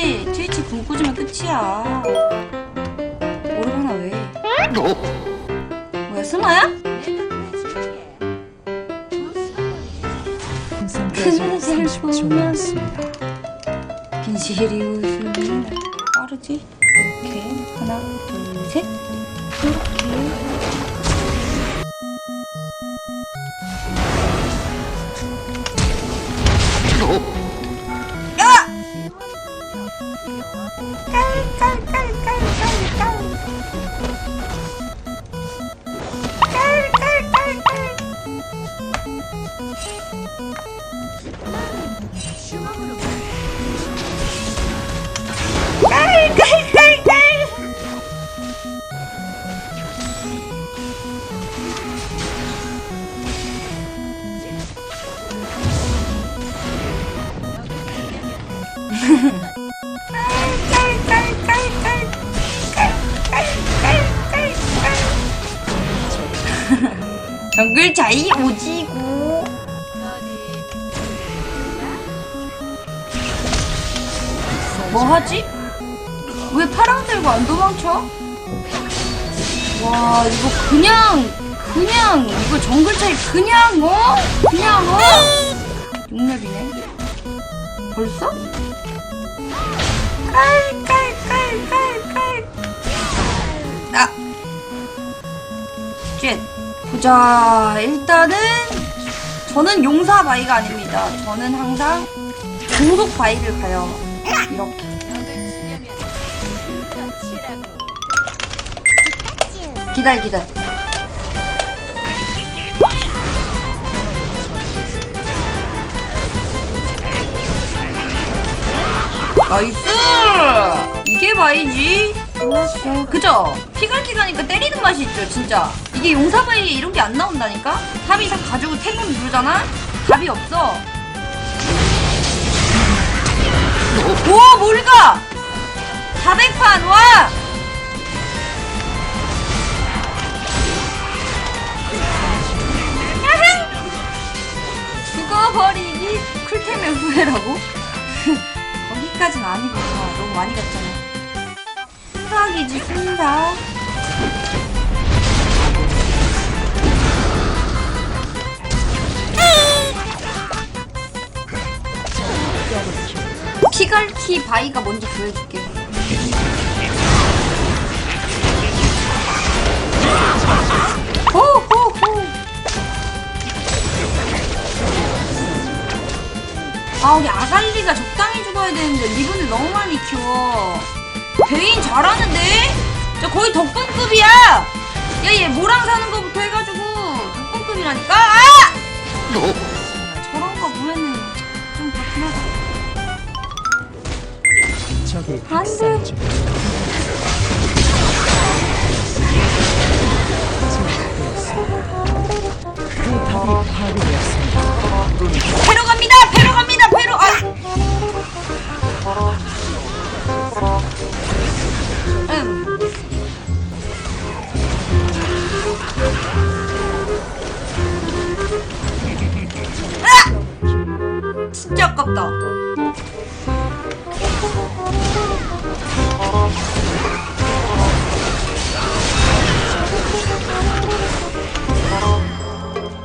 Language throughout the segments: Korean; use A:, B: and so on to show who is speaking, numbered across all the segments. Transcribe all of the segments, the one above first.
A: 트위치 트위치 굶 꽂으면 끝이야. 오르가나 왜? 뭐야 스마야?
B: 생성까지 30초 남았습니다.
A: 빈실이 웃으면 빠르지? 이렇게 하나 둘셋 정글 자이 오지고 뭐 하지? 왜 파랑 들고 안 도망쳐? 와 이거 그냥 그냥 이거 정글 차이 그냥 어? 그냥 어? 6렙이네 벌써? 깔깔깔깔깔 아. 쨘. 보자 일단은 저는 용사 바이가 아닙니다. 저는 항상 공속 바이를 가요. 이렇게. 기다려 기다려 나이스! 이게 바이지? 그죠? 피갈기 가니까 때리는 맛이 있죠 진짜. 이게 용사바이에 이런 게 안 나온다니까? 탑 이상 가지고 탱을 누르잖아? 답이 없어. 우와 뭘가 400판 와! 죽어버리기 쿨템의 후회라고? 거기까진 아니구나 너무 많이 갔잖아. 수학이지 순다 피갈키 바이가 뭔지 보여줄게. 호 아 우리 아갈리가 적당히 죽어야 되는데 리븐을 너무 많이 키워 베인 잘하는데? 저 거의 덕분급이야 야얘 모랑 사는 거부터 해가지고 덕분급이라니까 아! 저런 거 보면은 좀 그렇긴 하다 돼.
B: 학살 중. 포탑이 파괴되었습니다.
A: 패로 갑니다 아! 아깝다.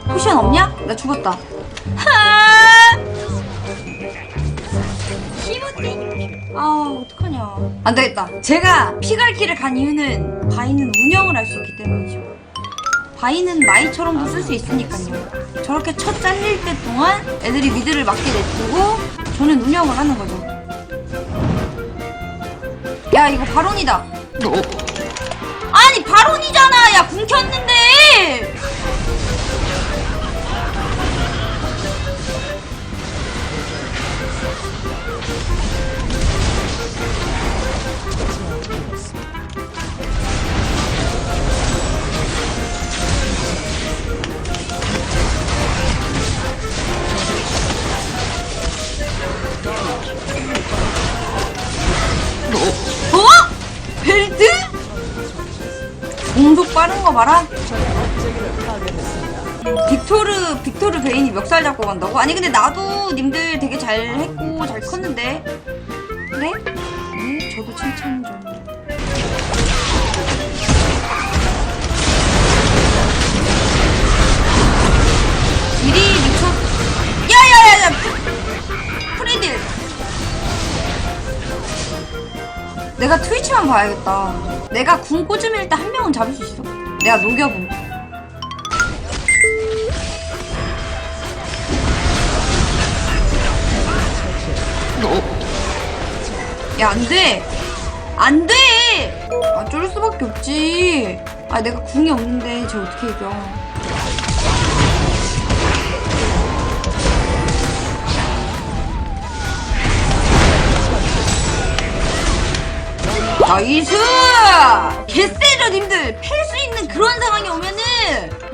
A: 포션 없냐? 나 죽었다. 아 어떡하냐. 안 되겠다. 제가 피갈키를 간 이유는 바이는 운영을 할 수 있기 때문이죠 바이는 마이처럼도 쓸 수 있으니까요. 저렇게 첫 잘릴 때 동안 애들이 미드를 맞게 냅두고 저는 운영을 하는 거죠. 야 이거 바론이다 어? 벨트? 공속 빠른 거 봐라. 빅토르 빅토르 베인이 멱살 잡고 간다고? 아니 근데 나도 님들 되게 잘 했고 잘 컸는데 그래? 네, 저도 칭찬 좀. 내가 트위치만 봐야겠다. 내가 궁 꽂으면 일단 한 명은 잡을 수 있어. 내가 녹여본. 야, 안 돼! 안 돼! 아, 쫄 수밖에 없지. 아, 내가 궁이 없는데, 쟤 어떻게 이겨. 나이스! 개쎄죠, 님들! 팰 수 있는 그런 상황이 오면은,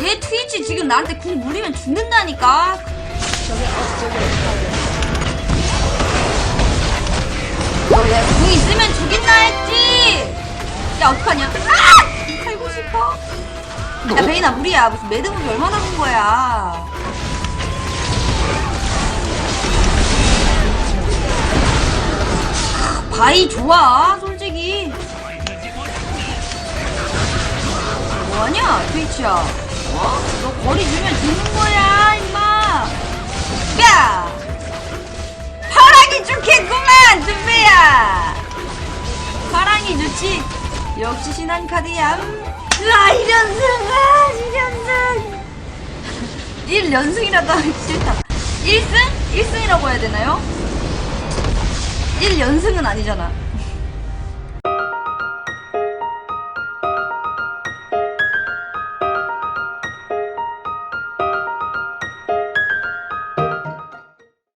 A: 얘 트위치 지금 나한테 궁 물리면 죽는다니까? 너야 궁 있으면 죽인다 했지! 야, 어떡하냐? 아! 살고 싶어? 야, 베이나 무리야. 무슨 매드무비 얼마나 본 거야. 바이 좋아 뭐하냐 트위치야. 어? 너 거리 주면 죽는 거야 임마. 야! 파랑이 좋겠구만 준비야. 파랑이 좋지? 역시 신한 카드야. 으아 1연승 아 1연승. 1연승이라도 하기 싫다. 1승? 1승이라고 해야 되나요? 1연승은 아니잖아.